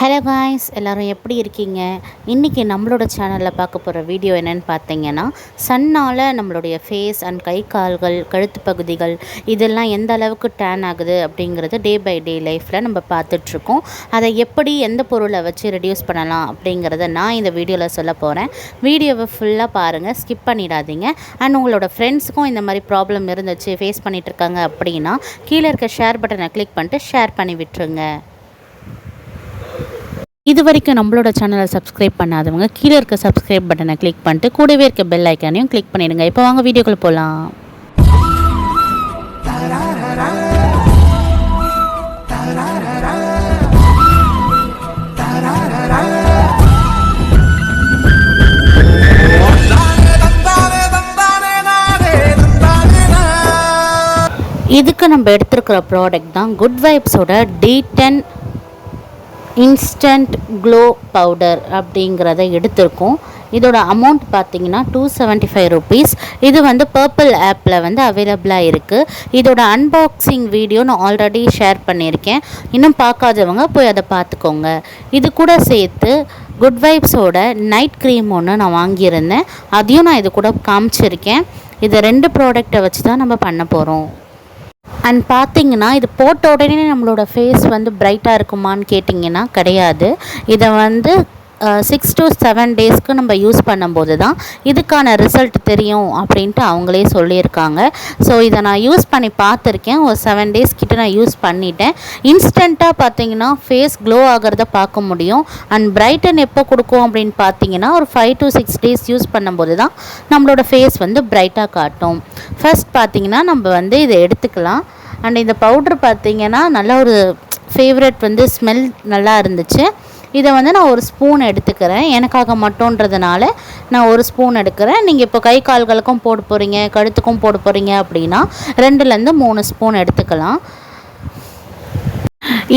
Hello guys எல்லோரும் எப்படி இருக்கீங்க? இன்றைக்கி நம்மளோட சேனலில் பார்க்க போகிற வீடியோ என்னென்னு பார்த்தீங்கன்னா சன்னால் நம்மளுடைய ஃபேஸ் அண்ட் கை கால்கள் கழுத்து பகுதிகள் இதெல்லாம் எந்த அளவுக்கு டேன் ஆகுது அப்படிங்கிறது டே பை டே லைஃப்பில் நம்ம பார்த்துட்ருக்கோம். அதை எப்படி எந்த பொருளை வச்சு ரெடியூஸ் பண்ணலாம் அப்படிங்கிறத நான் இந்த வீடியோவில் சொல்ல போகிறேன் வீடியோவை ஃபுல்லாக பாருங்கள் ஸ்கிப் பண்ணிடாதீங்க. அண்ட் உங்களோட ஃப்ரெண்ட்ஸுக்கும் இந்த மாதிரி ப்ராப்ளம் இருந்துச்சு ஃபேஸ் பண்ணிகிட்ருக்காங்க அப்படின்னா கீழே இருக்க ஷேர் பட்டனை கிளிக் பண்ணிட்டு ஷேர் பண்ணி விட்டுருங்க. இது வரைக்கும் நம்மளோட சேனலை சப்ஸ்கிரைப் பண்ணாதவங்க கீழே இருக்க சப்ஸ்கிரைப் பட்டனை கிளிக் பண்ணிட்டு கூடவே இருக்க பெல் ஐக்கானையும் கிளிக் பண்ணிடுங்க. இப்போ வாங்க வீடியோக்குள்ள போகலாம் இதுக்கு நம்ம எடுத்துருக்கிற ப்ராடக்ட் தான் good வைப்ஸோட D tan instant glow powder அப்படிங்கிறத எடுத்திருக்கோம். இதோட அமௌண்ட் பார்த்தீங்கன்னா டூ செவன்ட்டி ஃபைவ் ருபீஸ் இது வந்து பர்பிள் ஆப்பில் வந்து அவைலபிளாக இருக்குது இதோட அன்பாக்சிங் வீடியோ நான் ஆல்ரெடி ஷேர் பண்ணியிருக்கேன். இன்னும் பார்க்காதவங்க போய் அதை பார்த்துக்கோங்க. இது கூட சேர்த்து குட் வைப்ஸோட நைட் க்ரீம் ஒன்று நான் வாங்கியிருந்தேன். அதையும் நான் இது கூட காமிச்சிருக்கேன். இதை ரெண்டு ப்ராடக்டை வச்சு தான் நம்ம பண்ண போகிறோம் அண்ட் பார்த்தீங்கன்னா இது போட்ட உடனே நம்மளோட ஃபேஸ் வந்து பிரைட்டாக இருக்குமான்னு கேட்டிங்கன்னா கிடையாது. இதை வந்து சிக்ஸ் டு செவன் டேஸ்க்கு நம்ம யூஸ் பண்ணும்போது தான் இதுக்கான ரிசல்ட் தெரியும் அப்படின்ட்டு அவங்களே சொல்லியிருக்காங்க. ஸோ இதை நான் யூஸ் பண்ணி பார்த்துருக்கேன். ஒரு செவன் டேஸ் கிட்ட நான் யூஸ் பண்ணிட்டேன். இன்ஸ்டண்ட்டாக பார்த்தீங்கன்னா ஃபேஸ் க்ளோ ஆகிறத பார்க்க முடியும். அண்ட் பிரைட்டன் எப்போ கொடுக்கும் அப்படின்னு பார்த்தீங்கன்னா ஒரு five to six days use பண்ணும்போது தான் நம்மளோட ஃபேஸ் வந்து பிரைட்டாக காட்டும். ஃபஸ்ட் பார்த்தீங்கன்னா நம்ம வந்து இதை எடுத்துக்கலாம். அண்ட் இந்த பவுட்ரு பார்த்தீங்கன்னா நல்ல ஒரு ஃபேவரட் வந்து ஸ்மெல் நல்லா இருந்துச்சு. இதை வந்து நான் ஒரு ஸ்பூன் எடுத்துக்கிறேன். எனக்காக மட்டுன்றதுனால நான் ஒரு ஸ்பூன் எடுக்கிறேன். நீங்கள் இப்போ கை கால்களுக்கும் போட போகிறீங்க கழுத்துக்கும் போட போகிறீங்க அப்படின்னா ரெண்டுலேருந்து மூணு ஸ்பூன் எடுத்துக்கலாம்.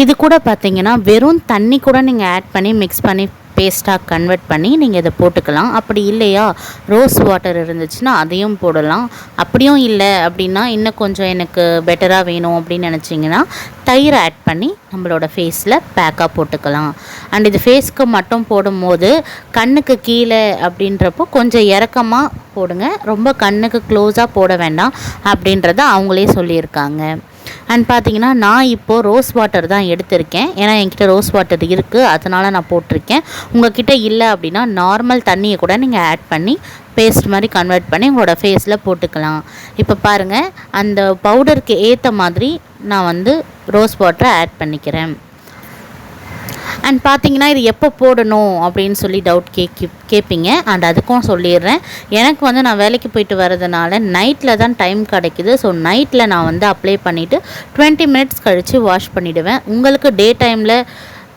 இது கூட பார்த்தீங்கன்னா வெறும் தண்ணி கூட நீங்கள் ஆட் பண்ணி மிக்ஸ் பண்ணி பேஸ்ட்டாக கன்வெர்ட் பண்ணி நீங்கள் இதை போட்டுக்கலாம். அப்படி இல்லையா? ரோஸ் வாட்டர் இருந்துச்சுன்னா அதையும் போடலாம். அப்படியும் இல்லை அப்படின்னா இன்னும் கொஞ்சம் எனக்கு பெட்டராக வேணும் அப்படின்னு நினச்சிங்கன்னா தயிர் ஆட் பண்ணி நம்மளோட ஃபேஸில் பேக்காக போட்டுக்கலாம். அண்ட் இது ஃபேஸ்க்கு மட்டும் போடும்போது கண்ணுக்கு கீழே அப்படின்றப்போ கொஞ்சம் இறக்கமாக போடுங்க. ரொம்ப கண்ணுக்கு க்ளோஸாக போட வேண்டாம் அப்படின்றத அவங்களே சொல்லியிருக்காங்க. அண்ட் பார்த்தீங்கன்னா நான் இப்போது ரோஸ் வாட்டர் தான் எடுத்திருக்கேன். ஏன்னா என்கிட்ட ரோஸ் வாட்டர் இருக்குது அதனால் நான் போட்டிருக்கேன். உங்ககிட்ட இல்லை அப்படின்னா நார்மல் தண்ணியை கூட நீங்கள் ஆட் பண்ணி பேஸ்ட் மாதிரி கன்வெர்ட் பண்ணி உங்களோட ஃபேஸில் போட்டுக்கலாம். இப்போ பாருங்கள் அந்த பவுடருக்கு ஏற்ற மாதிரி நான் வந்து ரோஸ் வாட்டரை ஆட் பண்ணிக்கிறேன். அண்ட் பார்த்தீங்கன்னா இது எப்போ போடணும் அப்படின்னு சொல்லி டவுட் கேட்கி கேட்பீங்க அண்ட் அதுக்கும் சொல்லிடுறேன். எனக்கு வந்து நான் வேலைக்கு போயிட்டு வரதுனால நைட்டில் தான் டைம் கிடைக்குது. ஸோ நைட்டில் நான் வந்து அப்ளை பண்ணிவிட்டு டுவெண்ட்டி மினிட்ஸ் கழித்து வாஷ் பண்ணிவிடுவேன் உங்களுக்கு டே டைமில்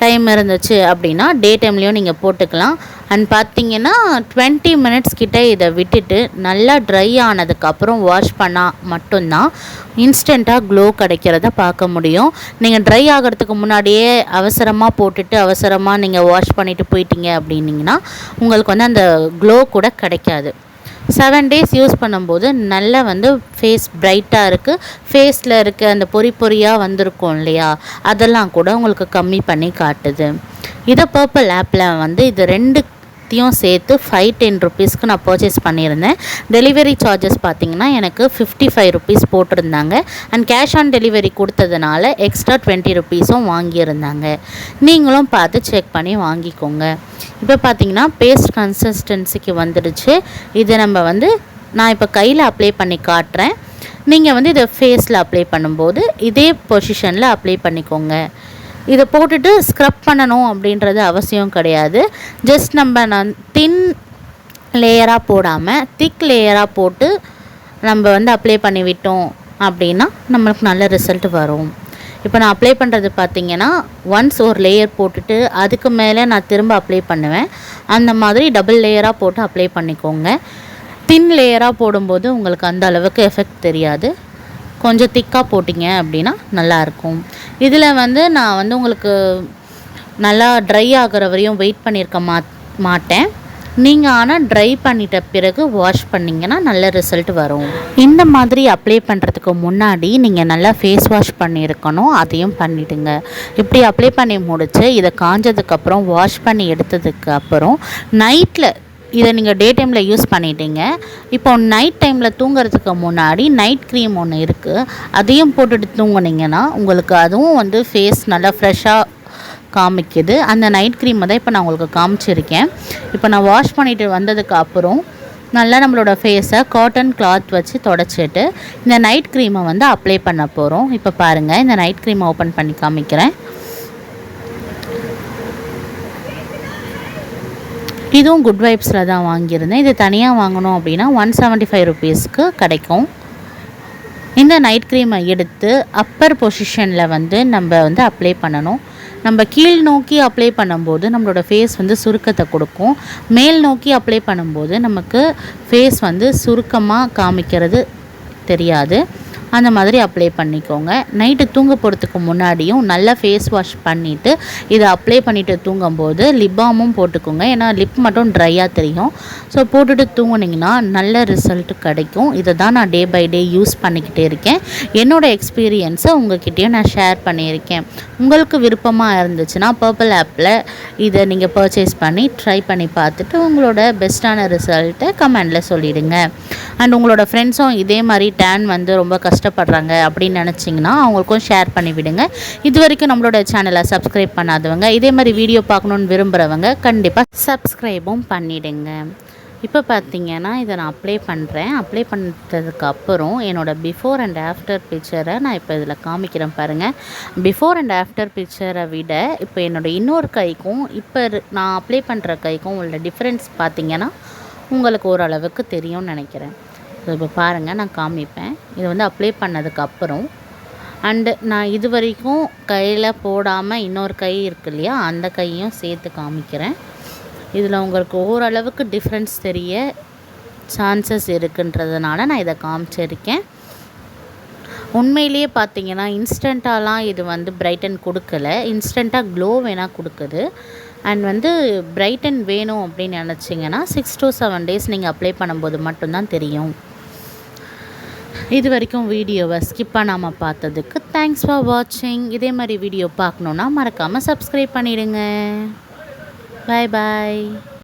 டைம் இருந்துச்சு அப்படின்னா டே டைம்லேயும் நீங்கள் போட்டுக்கலாம். அண்ட் பார்த்தீங்கன்னா டுவெண்ட்டி மினிட்ஸ் கிட்டே இதை விட்டுட்டு நல்லா ட்ரை ஆனதுக்கப்புறம் வாஷ் பண்ணால் மட்டும்தான் இன்ஸ்டண்ட்டாக க்ளோ கிடைக்கிறத பார்க்க முடியும். நீங்கள் ட்ரை ஆகிறதுக்கு முன்னாடியே அவசரமாக போட்டுட்டு அவசரமாக நீங்கள் வாஷ் பண்ணிவிட்டு போயிட்டீங்க அப்படின்னிங்கன்னா உங்களுக்கு வந்து அந்த க்ளோ கூட கிடைக்காது. செவன் டேஸ் யூஸ் பண்ணும்போது நல்லா வந்து ஃபேஸ் பிரைட்டாக இருக்குது ஃபேஸில் இருக்க அந்த பொறி பொறியாக வந்திருக்கும் இல்லையா? அதெல்லாம் கூட உங்களுக்கு கம்மி பண்ணி காட்டுது. இதை பர்பிள் ஆப்பில் வந்து இது ரெண்டு எல்லாத்தையும் சேர்த்து ஃபைவ் டென் ருபீஸ்க்கு நான் பர்ச்சேஸ் பண்ணியிருந்தேன். டெலிவரி சார்ஜஸ் பார்த்திங்கன்னா எனக்கு ஃபிஃப்டி ஃபைவ் ருபீஸ் போட்டிருந்தாங்க. அண்ட் கேஷ் ஆன் டெலிவரி கொடுத்ததுனால எக்ஸ்ட்ரா டுவெண்ட்டி ருபீஸும் வாங்கியிருந்தாங்க. நீங்களும் பார்த்து செக் பண்ணி வாங்கிக்கோங்க. இப்போ பார்த்தீங்கன்னா பேஸ்ட் கன்சிஸ்டன்சிக்கு வந்துடுச்சு. இதை நம்ம வந்து நான் இப்போ கையில் அப்ளை பண்ணி காட்டுறேன். நீங்கள் வந்து இதை ஃபேஸில் அப்ளை பண்ணும்போது இதே பொசிஷனில் அப்ளை பண்ணிக்கோங்க. இதை போட்டுட்டு ஸ்க்ரப் பண்ணணும் அப்படின்றது அவசியம் கிடையாது. ஜஸ்ட் நம்ம நான் தின் லேயராக போடாமல் திக் லேயராக போட்டு நம்ம வந்து அப்ளை பண்ணி விட்டோம் அப்படின்னா நம்மளுக்கு நல்ல ரிசல்ட் வரும். இப்போ நான் அப்ளை பண்ணுறது பார்த்திங்கன்னா ஒன்ஸ் ஒரு லேயர் போட்டுட்டு அதுக்கு மேலே நான் திரும்ப அப்ளை பண்ணுவேன். அந்த மாதிரி டபுள் லேயராக போட்டு அப்ளை பண்ணிக்கோங்க. தின் லேயராக போடும்போது உங்களுக்கு அந்த அளவுக்கு எஃபெக்ட் தெரியாது. கொஞ்சம் திக்காக போட்டிங்க அப்படின்னா நல்லாயிருக்கும் இதில் வந்து நான் வந்து உங்களுக்கு நல்லா ட்ரை ஆகிற வரையும் வெயிட் பண்ணியிருக்க மா மாட்டேன். நீங்கள் ஆனால் ட்ரை பண்ணிட்ட பிறகு வாஷ் பண்ணிங்கன்னா நல்ல ரிசல்ட் வரும். இந்த மாதிரி அப்ளை பண்ணுறதுக்கு முன்னாடி நீங்கள் நல்லா ஃபேஸ் வாஷ் பண்ணியிருக்கணும் அதையும் பண்ணிவிடுங்க இப்படி அப்ளை பண்ணி முடிச்சு இதை காஞ்சதுக்கப்புறம் வாஷ் பண்ணி எடுத்ததுக்கு அப்புறம் நைட்டில் இதை நீங்கள் டே டைமில் யூஸ் பண்ணிட்டீங்க. இப்போ நைட் டைமில் தூங்குறதுக்கு முன்னாடி நைட் க்ரீம் ஒன்று இருக்குது அதையும் போட்டுட்டு தூங்குனீங்கன்னா உங்களுக்கு அதுவும் வந்து ஃபேஸ் நல்லா ஃப்ரெஷ்ஷாக காமிக்குது. அந்த நைட் க்ரீமை தான் இப்போ நான் உங்களுக்கு காமிச்சிருக்கேன். இப்போ நான் வாஷ் பண்ணிட்டு வந்ததுக்கு அப்புறம் நல்லா நம்மளோட ஃபேஸை காட்டன் கிளாத் வச்சு தொடச்சிட்டு இந்த நைட் க்ரீமை வந்து அப்ளை பண்ண போகிறோம் இப்போ பாருங்கள் இந்த நைட் க்ரீமை ஓப்பன் பண்ணி காமிக்கிறேன். இதுவும் குட் வைப்ஸில் தான் வாங்கியிருந்தேன். இது தனியாக வாங்கணும் அப்படின்னா ஒன் செவன்ட்டி ஃபைவ் ருபீஸ்க்கு கிடைக்கும். இந்த நைட் க்ரீமை எடுத்து அப்பர் பொசிஷனில் வந்து நம்ம வந்து அப்ளை பண்ணணும். நம்ம கீழ் நோக்கி அப்ளை பண்ணும்போது நம்மளோட ஃபேஸ் வந்து சுருக்கத்தை கொடுக்கும். மேல் நோக்கி அப்ளை பண்ணும்போது நமக்கு ஃபேஸ் வந்து சுருக்கமாக காமிக்கிறது தெரியாது. அந்த மாதிரி அப்ளை பண்ணிக்கோங்க. நைட்டு தூங்க போகிறதுக்கு முன்னாடியும் நல்லா ஃபேஸ் வாஷ் பண்ணிவிட்டு இதை அப்ளை பண்ணிவிட்டு தூங்கும்போது லிப் பாமும் போட்டுக்கோங்க. ஏன்னா லிப் மட்டும் ட்ரையாக தெரியும். ஸோ போட்டுட்டு தூங்குனீங்கன்னா நல்ல ரிசல்ட் கிடைக்கும். இதை தான் நான் டே பை டே யூஸ் பண்ணிக்கிட்டே இருக்கேன். என்னோடய எக்ஸ்பீரியன்ஸை உங்ககிட்டயும் நான் ஷேர் பண்ணியிருக்கேன். உங்களுக்கு விருப்பமாக இருந்துச்சுன்னா பர்பிள் ஆப்பில் இதை நீங்கள் பர்ச்சேஸ் பண்ணி ட்ரை பண்ணி பார்த்துட்டு உங்களோட பெஸ்ட்டான ரிசல்ட்டை கமெண்டில் சொல்லிவிடுங்க அண்ட் உங்களோட ஃப்ரெண்ட்ஸும் இதே மாதிரி டேன் வந்து ரொம்ப கஷ்டம் கஷ்டப்படுறாங்க அப்படின்னு நினச்சிங்கன்னா அவங்களுக்கும் ஷேர் பண்ணி விடுங்க. இது வரைக்கும் நம்மளோட சேனலை சப்ஸ்கிரைப் பண்ணாதவங்க இதே மாதிரி வீடியோ பார்க்கணுன்னு விரும்புகிறவங்க கண்டிப்பாக சப்ஸ்கிரைபும் பண்ணிவிடுங்க இப்போ பார்த்தீங்கன்னா இதை நான் அப்ளை பண்ணுறேன் அப்ளை பண்ணதுக்கு அப்புறம் என்னோடய பிஃபோர் அண்ட் ஆஃப்டர் பிக்சரை நான் இப்போ இதில் காமிக்கிறேன் பாருங்கள் பிஃபோர் அண்ட் ஆஃப்டர் பிக்சரை விட இப்போ என்னோடய இன்னொரு கைக்கும் இப்போ நான் அப்ளை பண்ணுற கைக்கும் உள்ள டிஃப்ரென்ஸ் பார்த்தீங்கன்னா உங்களுக்கு ஓரளவுக்கு தெரியும்னு நினைக்கிறேன். ஸோ இப்போ பாருங்கள் நான் காமிப்பேன். இது வந்து அப்ளை பண்ணதுக்கப்புறம் அண்டு நான் இது வரைக்கும் கையில் போடாமல் இன்னொரு கை இருக்கு இல்லையா அந்த கையும் சேர்த்து காமிக்கிறேன். இதில் உங்களுக்கு ஓரளவுக்கு டிஃப்ரென்ஸ் தெரிய சான்சஸ் இருக்குன்றதுனால நான் இதை காமிச்சிருக்கேன். உண்மையிலேயே பார்த்தீங்கன்னா இன்ஸ்டண்ட்டாலாம் இது வந்து பிரைட்டன் கொடுக்கல. இன்ஸ்டண்ட்டாக க்ளோ வேணால் கொடுக்குது. அண்ட் வந்து பிரைட்டன் வேணும் அப்படின்னு நினச்சிங்கன்னா சிக்ஸ் டு செவன் டேஸ் நீங்கள் அப்ளை பண்ணும்போது மட்டும்தான் தெரியும். இது வரைக்கும் வீடியோவை ஸ்கிப் பண்ணாமல் பார்த்ததுக்கு தேங்க்ஸ் ஃபார் வாட்சிங் இதே மாதிரி வீடியோ பார்க்கணுன்னா மறக்காமல் சப்ஸ்கிரைப் பண்ணிவிடுங்க பாய் பாய்